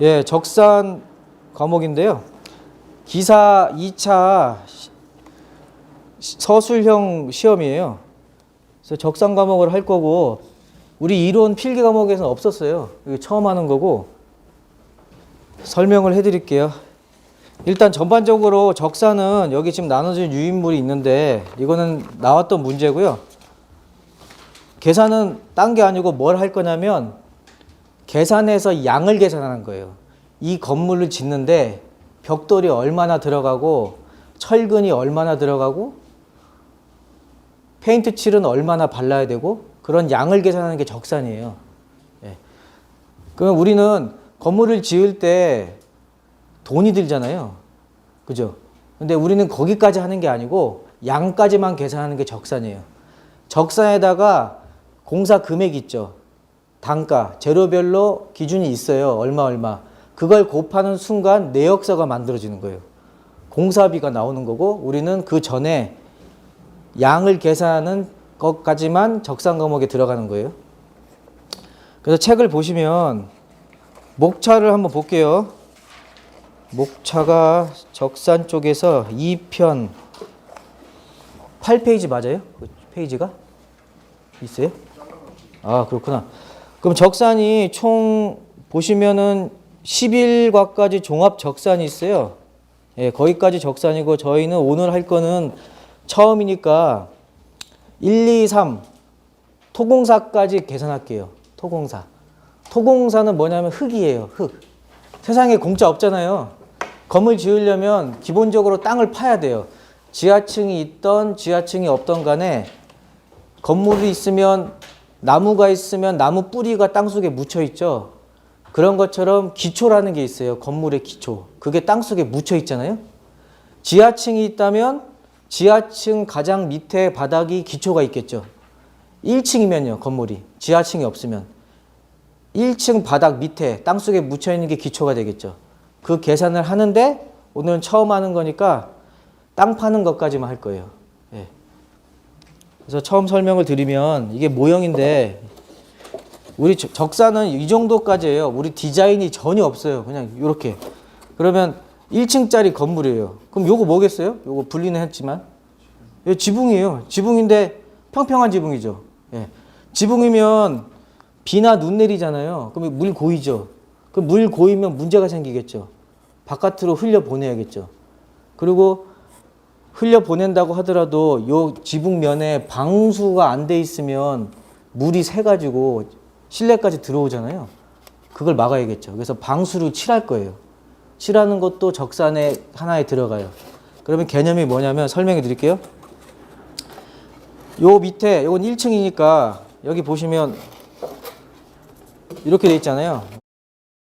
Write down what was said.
예, 적산 과목인데요. 기사 2차 시- 서술형 시험이에요. 그래서 적산 과목을 할 거고 우리 이론 필기 과목에서는 없었어요. 이거 처음 하는 거고 설명을 해 드릴게요. 일단 전반적으로 적산은 여기 지금 나눠진 유인물이 있는데 이거는 나왔던 문제고요. 계산은 딴 게 아니고 뭘 할 거냐면 계산해서 양을 계산하는 거예요. 이 건물을 짓는데 벽돌이 얼마나 들어가고 철근이 얼마나 들어가고 페인트 칠은 얼마나 발라야 되고 그런 양을 계산하는 게 적산이에요. 예. 그럼 우리는 건물을 지을 때 돈이 들잖아요. 그죠? 근데 우리는 거기까지 하는 게 아니고 양까지만 계산하는 게 적산이에요. 적산에다가 공사 금액 있죠. 단가, 재료별로 기준이 있어요. 얼마 얼마. 그걸 곱하는 순간 내역서가 만들어지는 거예요. 공사비가 나오는 거고 우리는 그 전에 양을 계산하는 것까지만 적산 과목에 들어가는 거예요. 그래서 책을 보시면 목차를 한번 볼게요. 목차가 적산 쪽에서 2편 8페이지 맞아요? 그 페이지가 있어요? 아 그렇구나. 그럼 적산이 총 보시면은 11과까지 종합 적산이 있어요. 예, 거기까지 적산이고 저희는 오늘 할 거는 처음이니까 1, 2, 3 토공사까지 계산할게요. 토공사. 토공사는 뭐냐면 흙이에요. 흙. 세상에 공짜 없잖아요. 건물 지으려면 기본적으로 땅을 파야 돼요. 지하층이 있던 지하층이 없던 간에 건물이 있으면 나무가 있으면 나무 뿌리가 땅 속에 묻혀 있죠. 그런 것처럼 기초라는 게 있어요. 건물의 기초. 그게 땅 속에 묻혀 있잖아요. 지하층이 있다면 지하층 가장 밑에 바닥이 기초가 있겠죠. 1층이면요, 건물이. 지하층이 없으면. 1층 바닥 밑에 땅 속에 묻혀 있는 게 기초가 되겠죠. 그 계산을 하는데 오늘은 처음 하는 거니까 땅 파는 것까지만 할 거예요. 예. 그래서 처음 설명을 드리면 이게 모형인데 우리 적- 적사는 이 정도까지예요. 우리 디자인이 전혀 없어요. 그냥 이렇게. 그러면 1층짜리 건물이에요. 그럼 요거 뭐겠어요? 요거 분리는 했지만 이거 지붕이에요. 지붕인데 평평한 지붕이죠. 예. 지붕이면 비나 눈 내리잖아요. 그럼 물 고이죠. 그 물 고이면 문제가 생기겠죠. 바깥으로 흘려 보내야겠죠. 그리고 흘려 보낸다고 하더라도 요 지붕면에 방수가 안 돼 있으면 물이 새 가지고 실내까지 들어오잖아요. 그걸 막아야겠죠. 그래서 방수를 칠할 거예요. 칠하는 것도 적산에 하나에 들어가요. 그러면 개념이 뭐냐면 설명해 드릴게요. 요 밑에 요건 1층이니까 여기 보시면 이렇게 돼 있잖아요.